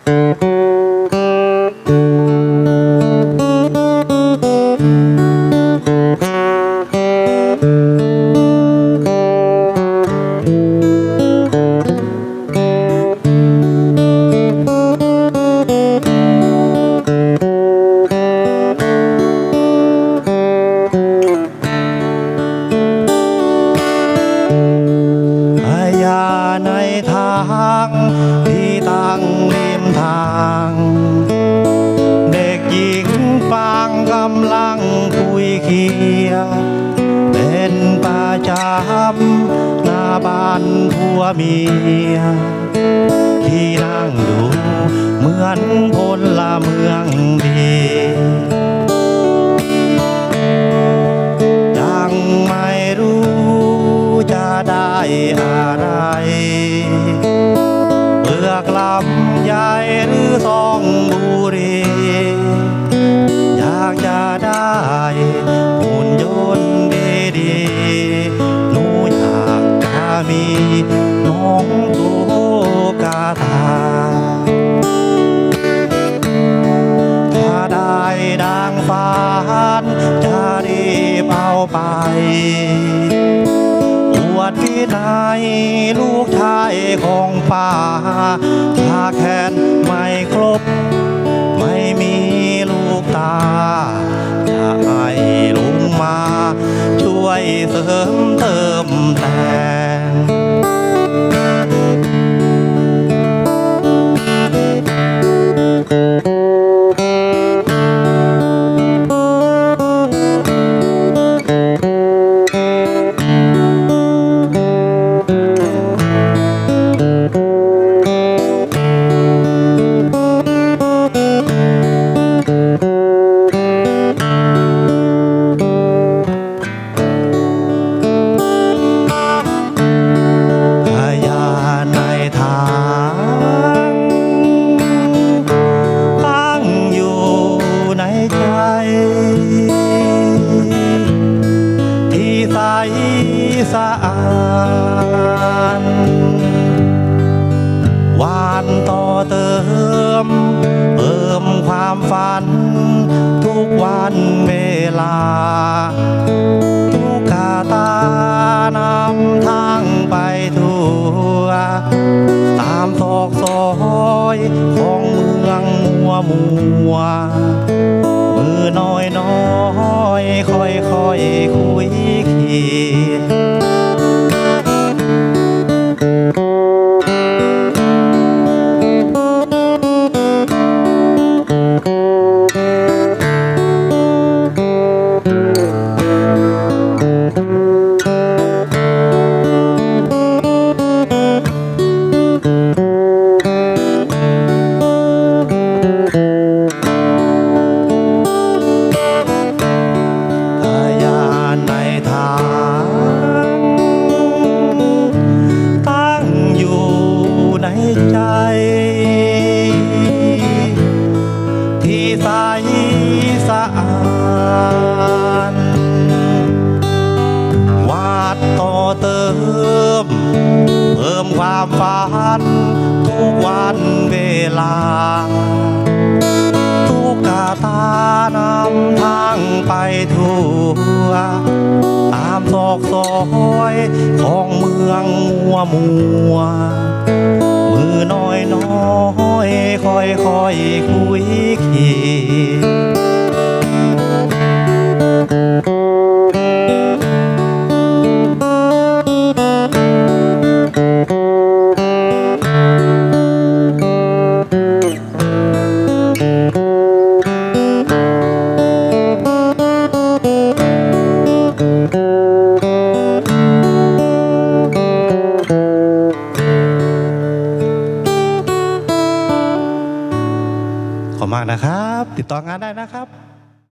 พ คุยเคีย เป็นประจำหน้าบ้านผัวเมีย ที่นั่งดูเหมือนพลเมืองดียังไม่รู้จะได้อะไรเปลือกลำใหญ่หรือซองบุรีากจะได้หุ่นยนต์ดีๆหนูอยากจะมีน้องตุ๊กตาถ้าได้ดังฝันจะรีบเอาไปอวดที่ไหนลูกชายของป้าถ้าแค้นไม่ครบ สะอาดหวานต่อเติมเพิ่มความฝัน ทุกวันเวลา ทุกกาตานำทางไปทั่ว ตามซอกซอยของเมืองมัวมัวมือน้อยน้อยค่อยค่อยคุยเคีย ทุกวันเวลา ทุกกาตานำทางไปทั่ว ตามซอกซอยของเมืองมัวมัว มือน้อยน้อยค่อยค่อยคุยเคีย ติดต่องานได้นะครับ